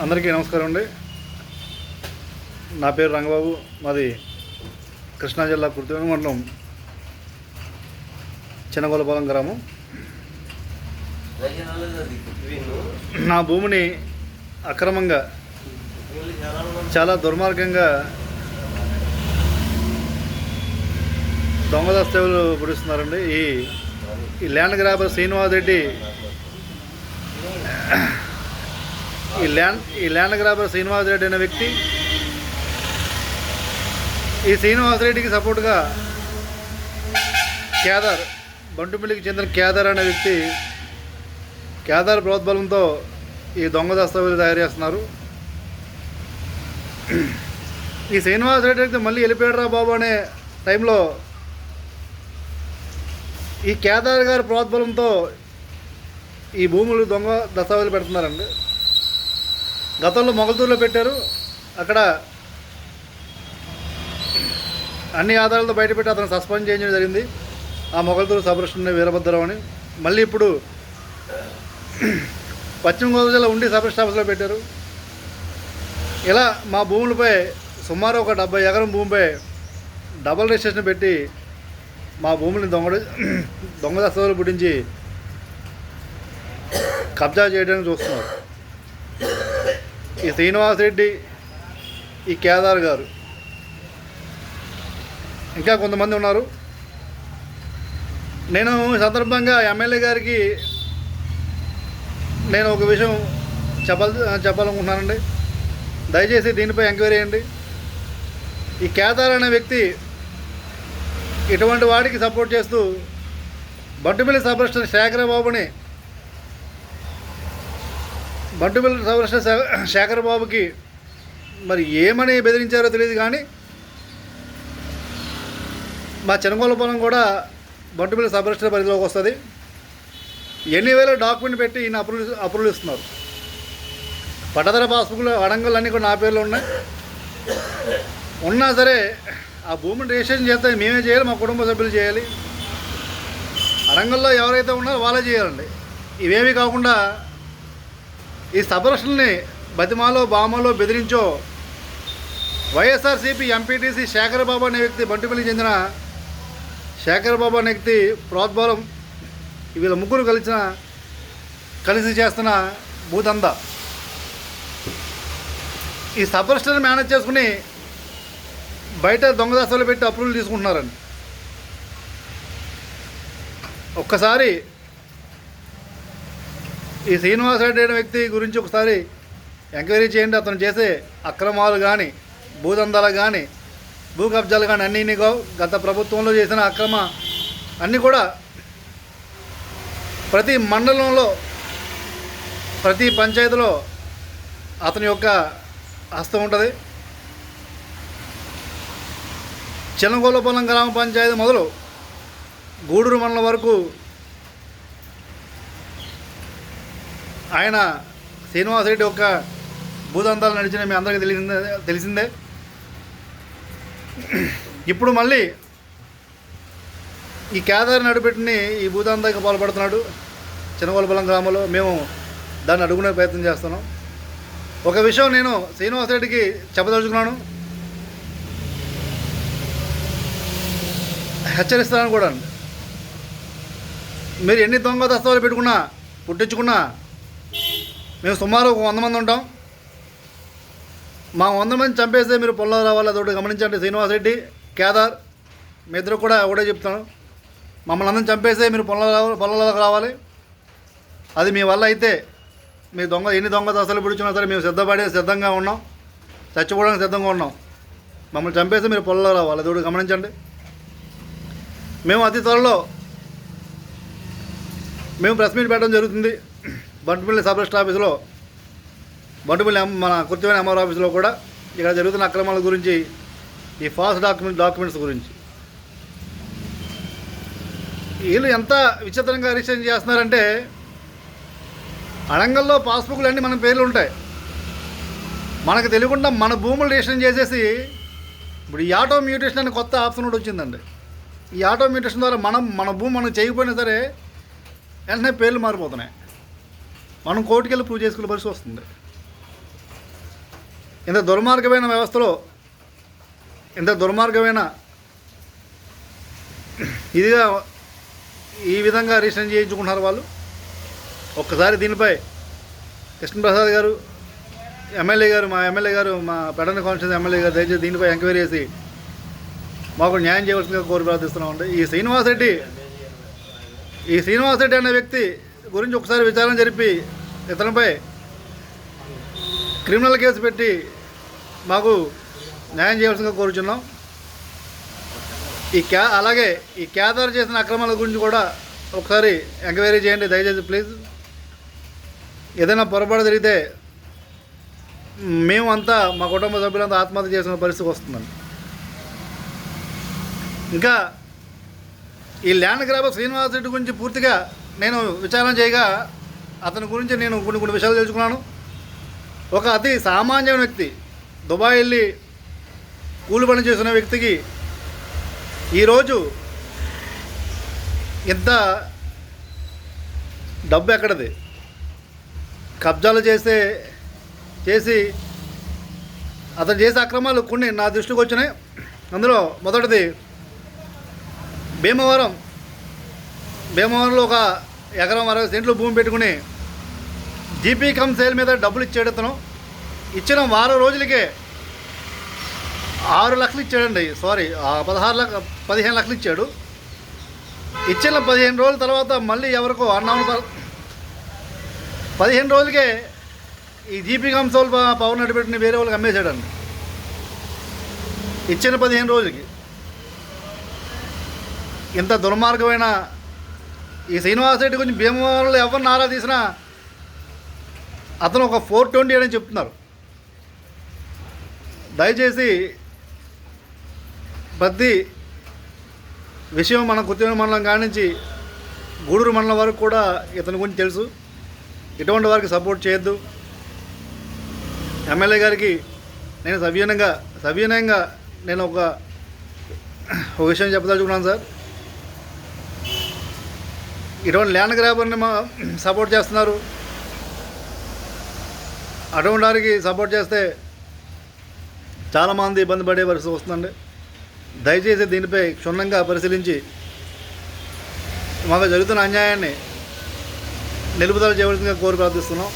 అందరికీ నమస్కారం అండి. నా పేరు రంగబాబు మాది కృష్ణా జిల్లా కుర్తివేణి మండలం చిన్నగోలపాలెం గ్రామం. నా భూమిని అక్రమంగా చాలా దుర్మార్గంగా దొంగ దస్తేవులు పుడిస్తున్నారండి. ఈ ఈ ల్యాండ్ గ్రాబర్ శ్రీనివాస్ రెడ్డి ఈ ల్యాండ్ ఈ ల్యాండ్ గ్రాబర్ శ్రీనివాస్ రెడ్డి అనే వ్యక్తి. ఈ శ్రీనివాస్ రెడ్డికి సపోర్ట్గా కేదార్ బంటుమిల్లికి చెందిన కేదార్ అనే వ్యక్తి కేదార్ ప్రోద్బలంతో ఈ దొంగ దస్తావేజులు తయారు చేస్తున్నారు. ఈ శ్రీనివాస్ రెడ్డి మళ్ళీ వెళ్ళిపోయాడురా బాబు అనే టైంలో ఈ కేదార్ గారి ప్రోద్బలంతో ఈ భూములు దొంగ దస్తావేజులు పెడుతున్నారండి. గతంలో మొగల్తూరులో పెట్టారు. అక్కడ అన్ని ఆధారాలతో బయటపెట్టి అతను సస్పెండ్ చేయడం జరిగింది. ఆ మొగల్తూరు సబరిష్ణ వీరభద్రరావు అని మళ్ళీ ఇప్పుడు పశ్చిమ గోదావరి జిల్లా ఉండి సబ్ ఆఫీస్లో పెట్టారు. ఇలా మా భూములపై సుమారు ఒక డెబ్బై ఎకరం భూమిపై డబల్ రిజిస్ట్రేషన్ పెట్టి మా భూముల్ని దొంగ దొంగదస్తలు పుట్టించి కబ్జా చేయడానికి చూస్తున్నారు. ఈ శ్రీనివాస్ రెడ్డి ఈ కేదార్ గారు. ఇంకా కొంతమంది ఉన్నారు. నేను ఈ సందర్భంగా ఎమ్మెల్యే గారికి నేను ఒక విషయం చెప్పాలి చెప్పాలనుకుంటున్నానండి. దయచేసి దీనిపై ఎంక్వైరీ చేయండి. ఈ కేదార్ అనే వ్యక్తి ఇటువంటి వాడికి సపోర్ట్ చేస్తూ బంటుమిల్లి సబ్ శేఖర శేఖరబాబుని బంటుమిల్లి సబరిష్ట శేఖర్ బాబుకి మరి ఏమని బెదిరించారో తెలియదు కానీ మా చెనగోలపురం కూడా బంటుమిల్లి సబరిష్ట పరిధిలోకి వస్తుంది. ఎన్ని వేల డాక్యుమెంట్ పెట్టి ఈయన అప్రూవల్ అప్రూవల్ ఇస్తున్నారు పట్టదర పాస్బుక్లు అడంగులు అన్నీ కూడా నా పేర్లో ఉన్నాయి. ఉన్నా సరే ఆ భూమిని రిజిస్ట్రేషన్ చేస్తే మేమే చేయాలి మా కుటుంబ సభ్యులు చేయాలి. అడంగల్లో ఎవరైతే ఉన్నారో వాళ్ళే చేయాలండి. ఇవేమీ కాకుండా ఈ సబరక్షల్ని బతిమాలో బామలో బెదిరించో. వైఎస్ఆర్సీపీ ఎంపీటీసీ శేఖరబాబు అనే వ్యక్తి బంటిపల్లికి చెందిన శేఖరబాబు అనే వ్యక్తి ప్రోద్బలం. వీళ్ళ ముగ్గురు కలిసిన కలిసి చేస్తున్న భూదంద ఈ సబరిస్టర్ని మేనేజ్ చేసుకుని బయట దొంగదాసాలు పెట్టి అప్రూవల్ తీసుకుంటున్నారండి ఒక్కసారి ఈ శ్రీనివాసరెడ్డి అనే వ్యక్తి గురించి ఒకసారి ఎంక్వైరీ చేయండి. అతను చేసే అక్రమాలు కానీ భూదందాలు కానీ భూ కబ్జాలు కానీ అన్నీ గత ప్రభుత్వంలో చేసిన అక్రమ అన్నీ కూడా ప్రతి మండలంలో ప్రతి పంచాయతీలో అతని యొక్క హస్తం ఉంటుంది. చిన్నగోలపల్లం గ్రామ పంచాయతీ మొదలు గూడూరు మండలం వరకు ఆయన శ్రీనివాసరెడ్డి యొక్క భూదంతాలు నడిచిన మీ అందరికీ తెలిసిందే తెలిసిందే. ఇప్పుడు మళ్ళీ ఈ కేదారి నడిపెట్టిని ఈ భూదంతాకి పాల్పడుతున్నాడు చిన్నగోలపల్లం గ్రామంలో. మేము దాన్ని అడుగునే ప్రయత్నం చేస్తున్నాం. ఒక విషయం నేను శ్రీనివాసరెడ్డికి చెప్పదలుచుకున్నాను. హెచ్చరిస్తాను కూడా మీరు ఎన్ని దొంగ దస్తాలు పెట్టుకున్నా పుట్టించుకున్నా మేము సుమారు ఒక వంద మంది ఉంటాం. మా వంద మంది చంపేస్తే మీరు పొల్లో రావాలి అదొకటి గమనించండి. శ్రీనివాసరెడ్డి కేదార్ మీ ఇద్దరు కూడా ఒకటే చెప్తాను. మమ్మల్ని అందరం చంపేస్తే మీరు పొలంలో రావాలి పొలంలోకి రావాలి. అది మీ వల్ల అయితే మీ దొంగ ఎన్ని దొంగ దశలు పిడుచున్నా సరే మేము సిద్ధపడే సిద్ధంగా ఉన్నాం. చచ్చిపోవడానికి సిద్ధంగా ఉన్నాం. మమ్మల్ని చంపేస్తే మీరు పొలంలో రావాలి. అది గమనించండి. మేము అతి త్వరలో మేము ప్రెస్ మీట్ పెట్టడం జరుగుతుంది. బంటుపల్లి సబ్ రిజిస్టర్ ఆఫీసులో బంటుపల్లి మన కుర్తివేణి అమ్మవారి ఆఫీసులో కూడా ఇక్కడ జరుగుతున్న అక్రమాల గురించి ఈ ఫాల్స్ డాక్యుమెంట్ డాక్యుమెంట్స్ గురించి. వీళ్ళు ఎంత విచిత్రంగా రిజిస్ట్రేషన్ చేస్తున్నారంటే అడంగల్లో పాస్బుక్లు అన్నీ మన పేర్లు ఉంటాయి. మనకు తెలియకుండా మన భూములు రిజిస్ట్రేషన్ చేసేసి ఇప్పుడు ఈ ఆటో మ్యూటేషన్ అనే కొత్త ఆప్షన్ కూడా వచ్చిందండి. ఈ ఆటో మ్యూటేషన్ ద్వారా మనం మన భూమి మనం చేయకపోయినా సరే వెంటనే పేర్లు మారిపోతున్నాయి. మనం కోర్టుకెళ్ళి ప్రూవ్ చేసుకునే పరిస్థితి వస్తుంది. ఇంత దుర్మార్గమైన వ్యవస్థలో ఇంత దుర్మార్గమైన ఇదిగా ఈ విధంగా రిజిస్ట్రేషన్ చేయించుకుంటున్నారు వాళ్ళు. ఒక్కసారి దీనిపై కృష్ణప్రసాద్ గారు ఎమ్మెల్యే గారు మా ఎమ్మెల్యే గారు మా పెడన కాన్స్టిట్యూన్స్ ఎమ్మెల్యే గారు దయచేసి దీనిపై ఎంక్వైరీ చేసి మాకు న్యాయం చేయవలసిందిగా కోరి ప్రార్థిస్తున్నామండి. ఈ శ్రీనివాస్ రెడ్డి ఈ శ్రీనివాస్ రెడ్డి అనే వ్యక్తి గురించి ఒకసారి విచారణ జరిపి ఇతనిపై క్రిమినల్ కేసు పెట్టి మాకు న్యాయం చేయాల్సిందిగా కోరుచున్నాం. ఈ క్యా అలాగే ఈ కేదార్ చేసిన అక్రమాల గురించి కూడా ఒకసారి ఎంక్వైరీ చేయండి దయచేసి ప్లీజ్. ఏదైనా పొరపాటు జరిగితే మేమంతా మా కుటుంబ సభ్యులంతా ఆత్మహత్య చేసిన పరిస్థితి వస్తుందండి ఇంకా ఈ ల్యాండ్ గ్రాబర్ శ్రీనివాస రెడ్డి గురించి పూర్తిగా నేను విచారణ చేయగా అతని గురించి నేను కొన్ని కొన్ని విషయాలు తెలుసుకున్నాను. ఒక అతి సామాన్యమైన వ్యక్తి దుబాయ్ వెళ్ళి కూలి పని చేసిన వ్యక్తికి ఈరోజు ఇంత డబ్బు ఎక్కడది? కబ్జాలు చేస్తే చేసి అతను చేసే అక్రమాలు కొన్ని నా దృష్టికి వచ్చినాయి. అందులో మొదటిది భీమవరం భీమవరంలో ఒక ఎకరం అరవై సెంట్లు భూమి పెట్టుకుని జీపీ కమ్ సేల్ మీద డబ్బులు ఇచ్చాడు అతను ఇచ్చిన వారం రోజులకే ఆరు లక్షలు ఇచ్చాడండి. సారీ పదహారు లక్ష పదిహేను లక్షలు ఇచ్చాడు. ఇచ్చిన పదిహేను రోజుల తర్వాత మళ్ళీ ఎవరికో అన్నాము పదిహేను రోజులకే ఈ జీపీ కంసోల్ పవర్ నడిపెట్టిన వేరే వాళ్ళకి అమ్మేశాడండి. ఇచ్చిన పదిహేను రోజులకి. ఇంత దుర్మార్గమైన ఈ శ్రీనివాస రెడ్డి గురించి భీమవరంలో ఎవరిని ఆరా తీసినా అతను ఒక ఫోర్ ట్వంటీ అని చెప్తున్నారు. దయచేసి ప్రతి విషయం మన కొత్తిమీర మండలం కానించి గూడూరు మండలం వరకు కూడా ఇతని గురించి తెలుసు. ఇటువంటి వారికి సపోర్ట్ చేయొద్దు. ఎమ్మెల్యే గారికి నేను సవ్యంగా సవ్యంగా నేను ఒక ఒక విషయం చెప్పదలుచుకున్నాను సార్. ఇటువంటి ల్యాండ్ గ్రాబర్ని మా సపోర్ట్ చేస్తున్నారు. అటువంటి వారికి సపోర్ట్ చేస్తే చాలామంది ఇబ్బంది పడే పరిస్థితి వస్తుందండి. దయచేసి దీనిపై క్షుణ్ణంగా పరిశీలించి మాకు జరుగుతున్న అన్యాయాన్ని నిలుపుదల చేయవలసిందిగా కోరి ప్రార్థిస్తున్నాం.